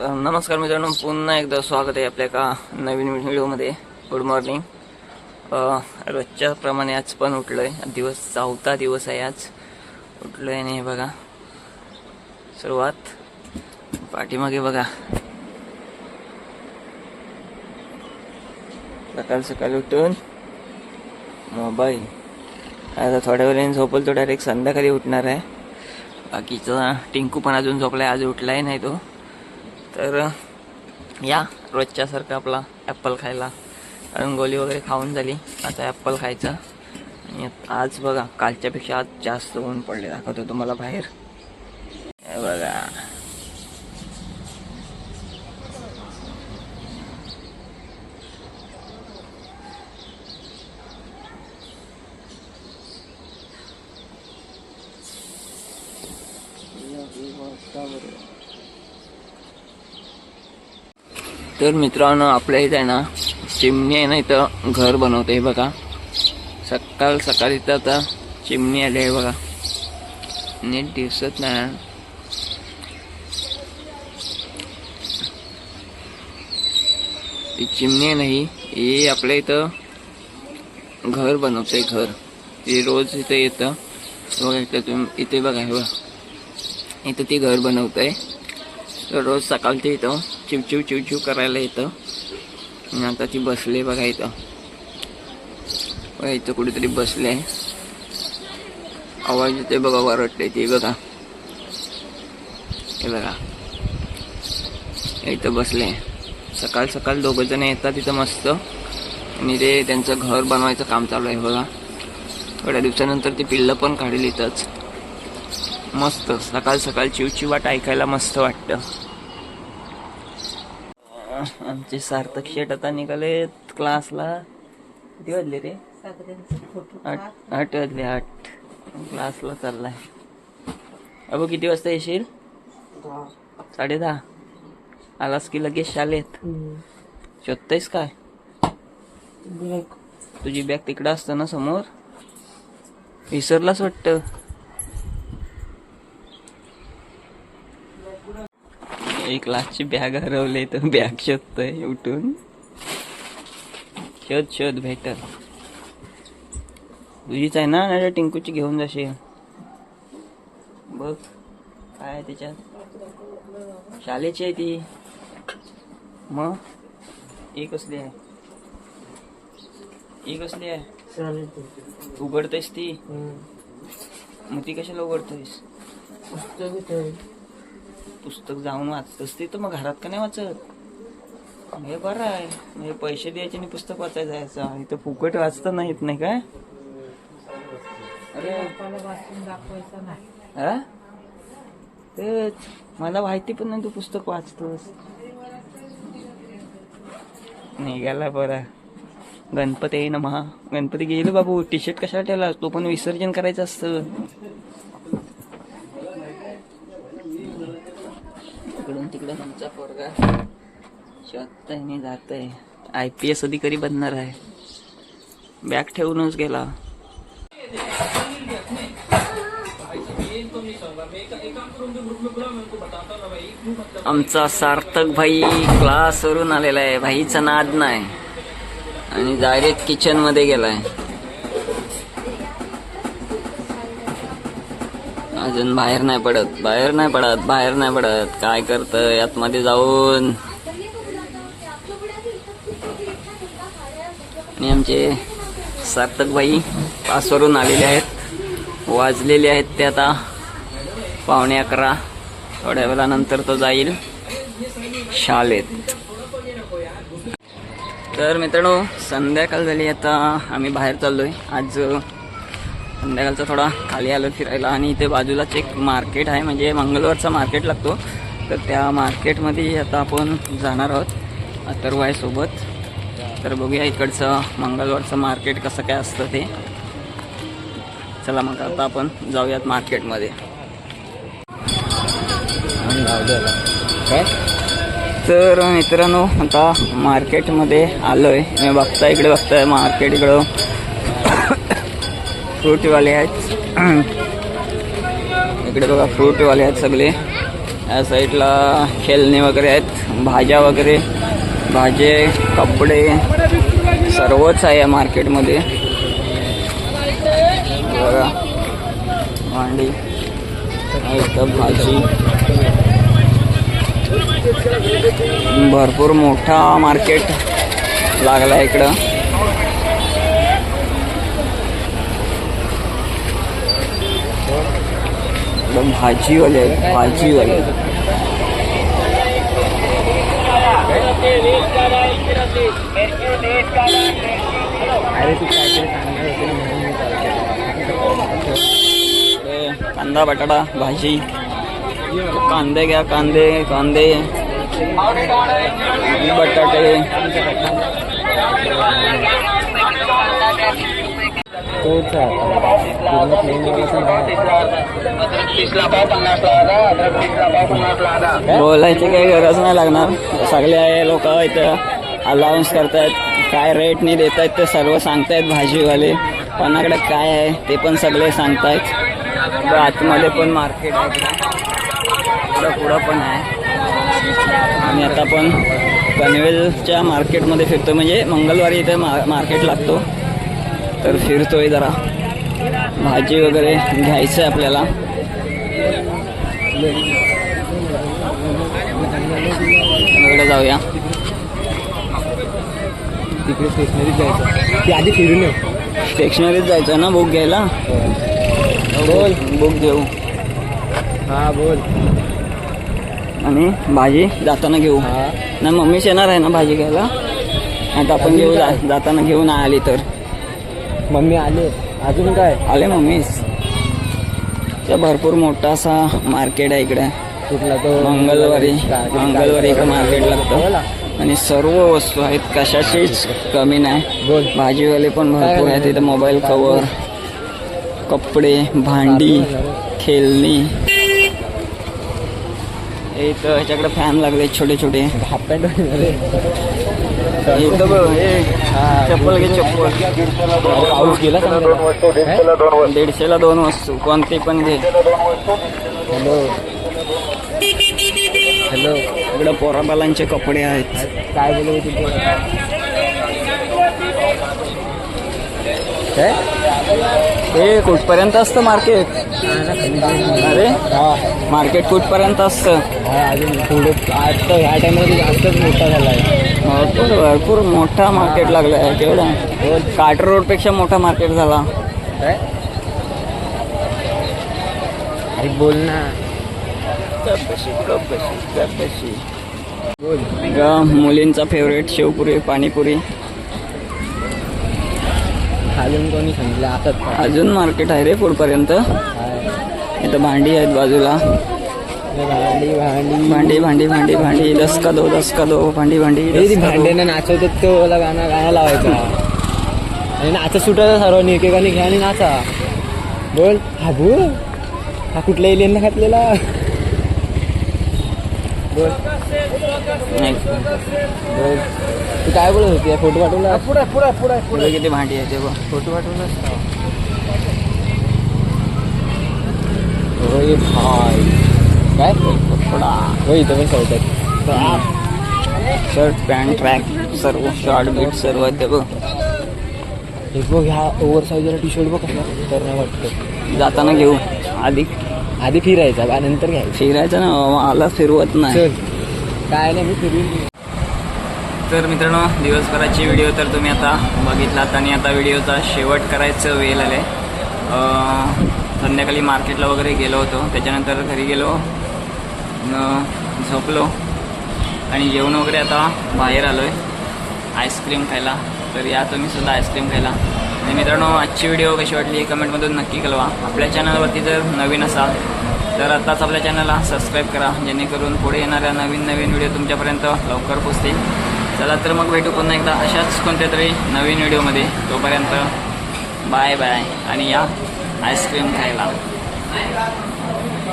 नमस्कार मित्रांनो पुन्हा एकदा स्वागत आहे आपल्या एका नवीन व्हिडिओमध्ये. गुड मॉर्निंग रोजच्या प्रमाणे आज पण उठलो आहे दिवस चौथा दिवस आहे आज. उठलो आहे नाही बघा सुरुवात. पाठीमागे बघा. सकाळ सकाळी उठून मोबाईल आता थोड्या वेळाने झोपल तो डायरेक्ट संध्याकाळी उठणार आहे. बाकीचा टिंकू पण अजून झोपलाय आज उठलाय नाही तो. तर या रोजच्यासारखं आपला ॲप्पल खायला. रंगोली वगैरे खाऊन झाली. आता ॲप्पल खायचं. आणि आज बघा कालच्यापेक्षा आज जास्त ऊन पडले दाखवतो तुम्हाला बाहेर. हे बघा. तर मित्रांनो आपल्या इथे आहे ना चिमणी आहे ना इथं घर बनवते हे बघा. सकाळ सकाळी इथं आता चिमणी आली आहे बघा. नीट दिसत नाही. ती चिमणी आहे नाही ही आपल्या इथं घर बनवते घर. ते रोज इथं येतं. बघा इथं तुम्ही इथे बघा हे बघा. इथं ती घर बनवते तर रोज सकाळची इथं चिवचिव चिवचिव करायला येतं. आणि आता ती बसले बघा इथं. बघा इथं कुठेतरी बसले आवाज येते बघा वरटले ते बघा. हे बघा. इथं बसले सकाळ सकाळ दोघं जण येतात तिथं मस्त. आणि ते त्यांचं घर बनवायचं काम चालू आहे बघा. थोड्या दिवसानंतर ती पिल्लं पण काढेल इथंच. मस्त सकाळ सकाळ चिवचिवाट ऐकायला मस्त वाटतं. आमचे सार्थक शेट आता निघाले क्लासला किती वाजले रे? आठ आठ वाजले आठ. क्लासला चाललाय. अबो किती वाजता येशील? साडे दहा आलास की लगेच शाळेत? शोधतेस काय? तुझी बॅग तिकडं असतं ना समोर? विसरलाच वाटतं? एक लाखची बॅग हरवली तर बॅग शोधतोय उठून. शोध शोध भेटल. तुझीच आहे ना? नाही टिंकूची घेऊन जाशील. बघ काय आहे त्याच्यात. शाळेची आहे ती. मग? ही कसली आहे? ही कसली आहे? उघडतेस ती? मग ती कशाला उघडतेस पुस्तक जाऊन वाचतस ते तर मग घरात का नाही वाचत? हे बरं आहे. म्हणजे पैसे द्यायचे आणि पुस्तक वाचायला जायचं इथं फुकट वाचता नाहीत नाही काय अरे. हा? तेच. मला माहिती पण नाही तू पुस्तक वाचतोस. निघाला बरा. गणपती येईन महा गणपती गेलो बाबू. टी शर्ट कशाला ठेवला? तो पण विसर्जन करायचं असतं. तिकडे तुमचा पोरगा. शोधताय नाही जातंय. आय पी एस अधिकारी बनणार आहे. बॅग ठेवूनच गेला. आमचा सार्थक भाई क्लासवरून आलेला आहे. भाईचा नाद नाही. आणि डायरेक्ट किचनमध्ये गेलाय. अजून बाहेर नाही पडत बाहेर नाही पडत बाहेर नाही पडत. काय करत आतमध्ये जाऊन? आणि आमचे सार्थक बाई पासवरून आलेले आहेत. वाजलेले आहेत ते आता. पावणे अकरा. थोड्या वेळानंतर तो जाईल शाळेत. तर मित्रांनो संध्याकाळ झाली आता. आम्ही बाहेर चाललोय. आज संध्याकाळचा थोडा खाली आलो फिरायला आणि इथे बाजूलाच एक मार्केट आहे म्हणजे मंगळवारचा मार्केट लागतो. तर त्या मार्केटमध्ये आता आपण जाणार आहोत अथर्वायसोबत तर बघूया इकडचं मंगळवारचं मार्केट कसं काय असतं ते. चला मग आता आपण जाऊयात मार्केटमध्ये. काय? तर मित्रांनो आता मार्केटमध्ये आलोय. मी बघता इकडे बघताय मार्केट इकडं. फ्रूटवाले आहेत. इकडे बघा फ्रूटवाले आहेत सगळे. या साईडला खेळणे वगैरे आहेत भाज्या वगैरे भाजे कपडे सर्वच आहे या मार्केटमध्ये. बघा भांडी भाजी. भरपूर मोठा मार्केट लागला इकडं. एकदम भाजीवाले आहेत भाजीवाले कांदा बटाटा भाजी कांदे घ्या कांदे कांदे बटाटे तोच नाही. बोलायची काही गरज नाही लागणार. सगळे लोक इथं अलाउन्स करतायत. काय रेटने देत आहेत ते सर्व सांगतायत भाजीवाले. कोणाकडे काय आहे ते पण सगळे सांगतायत. आतमध्ये पण मार्केट आहे. पुढं पण आहे. आणि आता पण पनवेलच्या मार्केटमध्ये फिरतो म्हणजे मंगळवारी इथे मा मार्केट लागतो. तर फिरतोय जरा. भाजी वगैरे घ्यायचं आहे आपल्याला. इकडे जाऊया. तिकडे स्टेशनरीत जायचं. ती आधी फिरून ये. स्टेशनरीत जायचं ना बुक घ्यायला? बोल बुक घेऊ हा बोल. आणि भाजी जाताना घेऊ. हा. नाही मम्मीच येणार आहे ना भाजी घ्यायला? आता आपण घेऊ जा जाताना घेऊ नाही आली तर. मम्मी आले. अजून काय? आले मम्मीच ते भरपूर मोठा असा मार्केट आहे इकडे. कुठला तो मंगळवारी. मंगळवारी इकडे मार्केट लागतं. आणि सर्व वस्तू आहेत. कशाचीच कमी नाही. भाजीवाले पण भरपूर आहेत. इथं मोबाईल कवर कपडे भांडी खेळणी. हे इथं ह्याच्याकडे फॅन लागले छोटे छोटे हाफ पॅन्ट बघ हे चप्पल घे चप्पल. पाऊस गेला चांगला. दीडशेला दोन वस्तू. कोणती पण घे. हॅलो. हॅलो. इकडं पोराबालांचे कपडे आहेत. काय होती तू? काय? हे कुठपर्यंत असतं मार्केट? अरे हा मार्केट कुठपर्यंत असतं? अजून थोडं आता ह्या टायमाला जास्तच मोठा झाला आहे भरपूर भरपूर मोठा मार्केट लागला आहे केवढा कार्टर रोडपेक्षा मोठा मार्केट झाला. काय? अरे बोल ना. बोल मुलींचा फेवरेट शेवपुरी पाणीपुरी. अजून कोणी सांगितलं? अजून मार्केट आहे रे पुढपर्यंत. इथं भांडी आहेत बाजूला. भांडी भांडी भांडी भांडी. भांडी भांडी दस का दो दस का दो. भांडी भांडी. भांड्यानं नाचवतात तो वाला गाणं गाणं लावायचा. आणि नाचा सुटायचा सर्वांनी एकेकाने घ्या आणि नाचा. बोल हा बोल हा कुठल्या एलियनला घातलेला? बोल. नाही. बोल. तू काय बोलत होती? फोटो पाठवला? पुढे पुढे पुढे पुढे. किती भांडी आहे ते बघ. फोटो पाठवला होय भाई. काय? होय इथं पण सवतात शर्ट पॅन्ट ट्रॅक सर्व शॉर्ट बीट सर्व ते बघ. हे बघ ह्या ओव्हर साईजला टी शर्ट बघ कसला तर नाही वाटतं जाताना घेऊ. आधी? आधी फिरायचा बा नंतर घ्यायचं. फिरायचं ना मला फिरवत नाही. काय नाही मी फिरून तर मित्रांनो दिवसभराची व्हिडिओ तर तुम्ही आता बघितलात आणि आता व्हिडिओचा शेवट करायचं वेळ आले संध्याकाळी मार्केटला वगैरे गेलो होतो. त्याच्यानंतर घरी गेलो. झोपलो. आणि जेवण वगैरे आता बाहेर आलो आहे आईस्क्रीम खायला. तर या तुम्ही सुद्धा आईस्क्रीम खायला. आणि मित्रांनो आजची व्हिडिओ कशी वाटली कमेंटमधून नक्की कळवा. आपल्या चॅनलवरती जर नवीन असाल तर आत्ताच आपल्या चॅनलला सबस्क्राईब करा. जेणेकरून पुढे येणाऱ्या नवीन नवीन व्हिडिओ तुमच्यापर्यंत लवकर पोचतील चला तर मग भेटू पुन्हा एकदा अशाच कोणत्या तरी नवीन व्हिडिओमध्ये. तोपर्यंत बाय बाय. आणि या. आईस्क्रीम खायला